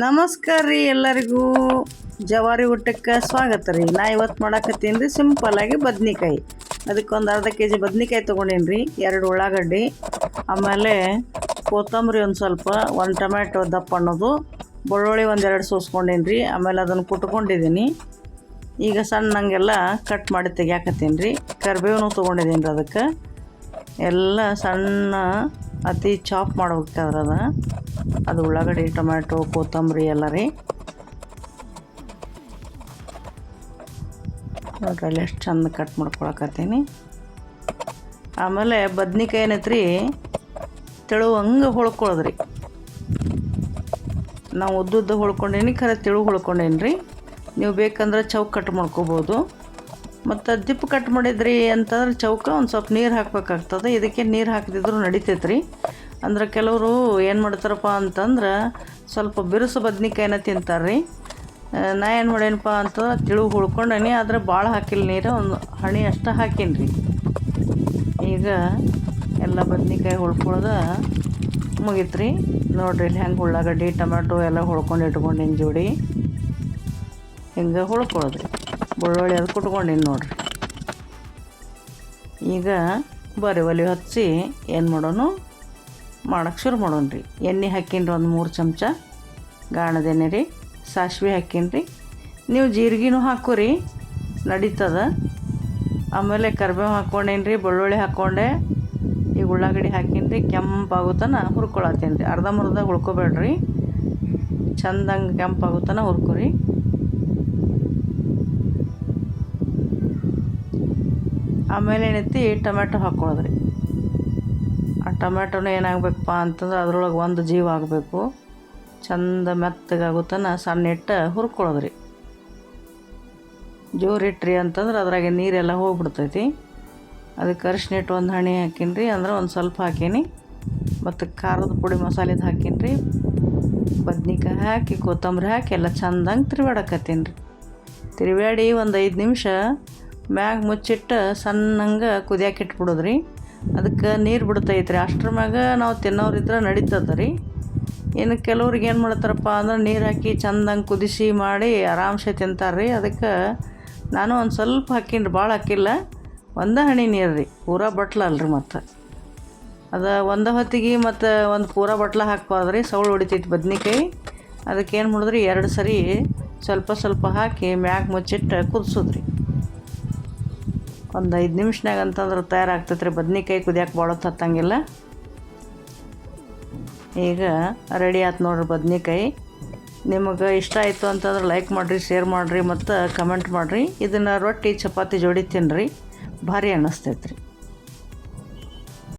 ನಮಸ್ಕಾರ ರೀ ಎಲ್ಲರಿಗೂ. ಜವಾರಿ ಊಟಕ್ಕೆ ಸ್ವಾಗತ ರೀ. ನಾ ಇವತ್ತು ಮಾಡಾಕತ್ತೀನಿ ರೀ ಸಿಂಪಲ್ಲಾಗಿ ಬದ್ನಿಕಾಯಿ. ಅದಕ್ಕೊಂದು ಅರ್ಧ ಕೆ ಜಿ ಬದ್ನಿಕಾಯಿ ತೊಗೊಂಡೇನಿ ರೀ. ಎರಡು ಉಳ್ಳಾಗಡ್ಡಿ, ಆಮೇಲೆ ಕೊತ್ತಂಬರಿ ಒಂದು ಸ್ವಲ್ಪ, ಒಂದು ಟೊಮ್ಯಾಟೊ ದಪ್ಪ ಅನ್ನೋದು, ಬೆಳ್ಳುಳ್ಳಿ ಒಂದೆರಡು ಸೋಸ್ಕೊಂಡೇನಿ ರೀ. ಆಮೇಲೆ ಅದನ್ನು ಕುಟ್ಕೊಂಡಿದ್ದೀನಿ. ಈಗ ಸಣ್ಣಂಗೆಲ್ಲ ಕಟ್ ಮಾಡಿ ತೆಗಿಯಾಕತ್ತೀನಿ ರೀ. ಕರಿಬೇವನು ತೊಗೊಂಡಿದ್ದೀನಿ ರೀ ಅದಕ್ಕೆ. ಎಲ್ಲ ಸಣ್ಣ ಅತಿ ಚಾಪ್ ಮಾಡ್ಬೇಕಾದ್ರೆ ಅದು ಉಳ್ಳಾಗಡ್ಡಿ, ಟೊಮ್ಯಾಟೊ, ಕೊತ್ತಂಬರಿ ಎಲ್ಲ ರೀ. ನೋಡ್ರಿ, ಅಲ್ಲಿ ಎಷ್ಟು ಚಂದ ಕಟ್ ಮಾಡ್ಕೊಳಕತ್ತೀನಿ. ಆಮೇಲೆ ಬದ್ನಿಕಾಯಿ ಏನೈತ್ರಿ, ತೆಳು ಹಂಗೆ ಹೊಳ್ಕೊಳ್ಳೋದ್ರಿ ನಾವು ಉದ್ದುದ್ದು ಹೊಳ್ಕೊಂಡೇನಿ, ಖರೆ ತೆಳು ಹೊಳ್ಕೊಂಡೇನಿ ರೀ ನೀವು ಬೇಕಂದ್ರೆ ಚೌಕ್ ಕಟ್ ಮಾಡ್ಕೋಬೋದು. ಮತ್ತು ದಿಪ್ಪು ಕಟ್ ಮಾಡಿದ್ರಿ ಅಂತಂದ್ರೆ ಚೌಕ ಒಂದು ಸ್ವಲ್ಪ ನೀರು ಹಾಕ್ಬೇಕಾಗ್ತದೆ. ಇದಕ್ಕೆ ನೀರು ಹಾಕದಿದ್ರು ನಡಿತೈತೆ ರೀ ಅಂದ್ರೆ ಕೆಲವರು ಏನು ಮಾಡ್ತಾರಪ್ಪ ಅಂತಂದ್ರೆ ಸ್ವಲ್ಪ ಬಿರುಸು ಬದ್ನಿಕಾಯಿನ ತಿಂತಾರೆ ರೀ ನಾ ಏನು ಮಾಡೇನಪ್ಪ ಅಂತ ತಿಳು ಹುಳ್ಕೊಂಡೇನಿ ಆದರೆ ಭಾಳ ಹಾಕಿಲ್ಲ ನೀರು ಒಂದು ಹಣಿ ಅಷ್ಟು ಹಾಕೀನಿ ರೀ ಈಗ ಎಲ್ಲ ಬದ್ನಿಕಾಯಿ ಹುಳ್ಕೊಳ್ದ ಮುಗೀತು ರೀ ನೋಡಿರಿ ಇಲ್ಲಿ ಹೆಂಗೆ ಉಳ್ಳಾಗಡ್ಡಿ, ಟೊಮ್ಯಾಟೊ ಎಲ್ಲ ಹುಳ್ಕೊಂಡು ಇಟ್ಕೊಂಡಿನಿ ಜೋಡಿ. ಹಿಂಗೆ ಹುಳ್ಕೊಳ್ಳೋದ್ರಿ ಬೆಳ್ಳುಳ್ಳಿ ಅದು ಕುಟ್ಕೊಂಡಿನಿ ನೋಡಿರಿ. ಈಗ ಬರೀ ಒಲೆ ಹಚ್ಚಿ ಏನು ಮಾಡೋನು? ಮಾಡಕ್ಕೆ ಶುರು ಮಾಡೋಣ ರೀ ಎಣ್ಣೆ ಹಾಕಿನ್ರಿ ಒಂದು ಮೂರು ಚಮಚ. ಗಾಣದೆಣ್ಣೆ ರೀ, ಸಾಸಿವೆ ಹಾಕಿನ್ರಿ. ನೀವು ಜೀರಿಗೆನೂ ಹಾಕೋರಿ, ನಡೀತದ. ಆಮೇಲೆ ಕರಿಬೇವು ಹಾಕ್ಕೊಂಡೇನು ರೀ ಬೆಳ್ಳುಳ್ಳಿ ಹಾಕ್ಕೊಂಡೆ ಈಗ ಉಳ್ಳಾಗಡ್ಡಿ ಹಾಕಿನ್ರಿ ರೀ ಹುರ್ಕೊಳತ್ತೇನೆ ತನ ಹುರ್ಕೊಳತ್ತೀನಿ ರೀ ಅರ್ಧಂಬರ್ಧ ಹುಳ್ಕೊಬೇಡ್ರಿ ಚಂದಂಗೆ ಕೆಂಪಾಗುತ್ತಾನ ತನ ಹುರ್ಕೊರಿ. ಆಮೇಲೆ ಏನೈತಿ ಟೊಮ್ಯಾಟೊ ಹಾಕ್ಕೊಳ್ಳೋದ್ರಿ ಆ ಟೊಮ್ಯಾಟೊನ ಏನಾಗಬೇಕಪ್ಪ ಅಂತಂದ್ರೆ ಅದ್ರೊಳಗೆ ಒಂದು ಜೀವ ಆಗಬೇಕು. ಚಂದ ಮೆತ್ತಗಾಗುತ್ತನ ಸಣ್ಣ ಇಟ್ಟು ಹುರ್ಕೊಳ್ಳೋದ್ರಿ. ಜೋರು ಇಟ್ರಿ ಅಂತಂದ್ರೆ ಅದ್ರಾಗೆ ನೀರೆಲ್ಲ ಹೋಗ್ಬಿಡ್ತೈತಿ. ಅದಕ್ಕೆ ಅರಿಶಿನ ಇಟ್ಟು ಒಂದು ಹಣಿ ಹಾಕೀನಿ ಅಂದ್ರೆ ಒಂದು ಸ್ವಲ್ಪ ಹಾಕೀನಿ. ಮತ್ತು ಖಾರದ ಪುಡಿ ಮಸಾಲೆದು ಹಾಕೀನಿ ರೀ ಬದ್ನಿಕಾಯಿ ಹಾಕಿ, ಕೊತ್ತಂಬರಿ ಹಾಕಿ, ಎಲ್ಲ ಚಂದಂಗೆ ತಿರುವಾಡಕತ್ತೀನಿ ರೀ ತಿರುವಾಡಿ ಒಂದು ಐದು ನಿಮಿಷ ಮ್ಯಾಗ ಮುಚ್ಚಿಟ್ಟು ಸಣ್ಣಂಗೆ ಕುದಿಯಾಕೆ ಇಟ್ಬಿಡೋದ್ರಿ. ಅದಕ್ಕೆ ನೀರು ಬಿಡ್ತೈತ್ರಿ. ಅಷ್ಟ್ರ ಮ್ಯಾಗ ನಾವು ತಿನ್ನೋರಿದ್ರೆ ನಡೀತದೆ ರೀ. ಇನ್ನು ಕೆಲವ್ರಿಗೆ ಏನು ಮಾಡ್ತಾರಪ್ಪ ಅಂದ್ರೆ ನೀರು ಹಾಕಿ ಚಂದಂಗೆ ಕುದಿಸಿ ಮಾಡಿ ಆರಾಮ್ಸೆ ತಿಂತಾರೆ ರೀ. ಅದಕ್ಕೆ ನಾನು ಒಂದು ಸ್ವಲ್ಪ ಹಾಕಿನ್ರಿ ರೀ ಭಾಳ ಹಾಕಿಲ್ಲ. ಒಂದೇ ಹಣಿ ನೀರು ರೀ, ಪೂರ ಬಟ್ಲ ಅಲ್ರಿ ಮತ್ತು. ಅದು ಒಂದು ಹೊತ್ತಿಗೆ ಮತ್ತು ಒಂದು ಪೂರ ಬಟ್ಲ ಹಾಕ್ಬಾರ್ದ್ರಿ ಸೌಳು ಹೊಡಿತೈತಿ ಬದ್ನಿಕಾಯಿ. ಅದಕ್ಕೆ ಏನು ಮಾಡಿದ್ರಿ, ಎರಡು ಸರಿ ಸ್ವಲ್ಪ ಸ್ವಲ್ಪ ಹಾಕಿ ಮ್ಯಾಗ ಮುಚ್ಚಿಟ್ಟು ಕುದಿಸೋದ್ರಿ. ಒಂದು ಐದು ನಿಮಿಷನಾಗ ಅಂತಂದ್ರೆ ತಯಾರಾಗ್ತೈತೆ ರೀ ಬದ್ನಿಕಾಯಿ ಕುದಿಯಕ್ಕೆ ಭಾಳ ಹೊತ್ತು ಹತ್ತಂಗಿಲ್ಲ. ಈಗ ರೆಡಿ ಆಯ್ತು ನೋಡ್ರಿ ಬದ್ನಿಕಾಯಿ. ನಿಮಗೆ ಇಷ್ಟ ಆಯಿತು ಅಂತಂದ್ರೆ ಲೈಕ್ ಮಾಡಿರಿ ಶೇರ್ ಮಾಡಿರಿ ಮತ್ತು ಕಮೆಂಟ್ ಮಾಡಿರಿ. ಇದನ್ನು ರೊಟ್ಟಿ, ಚಪಾತಿ ಜೋಡಿ ತಿನ್ನಿರಿ ಭಾರಿ ಅನ್ನಿಸ್ತೈತೆ ರೀ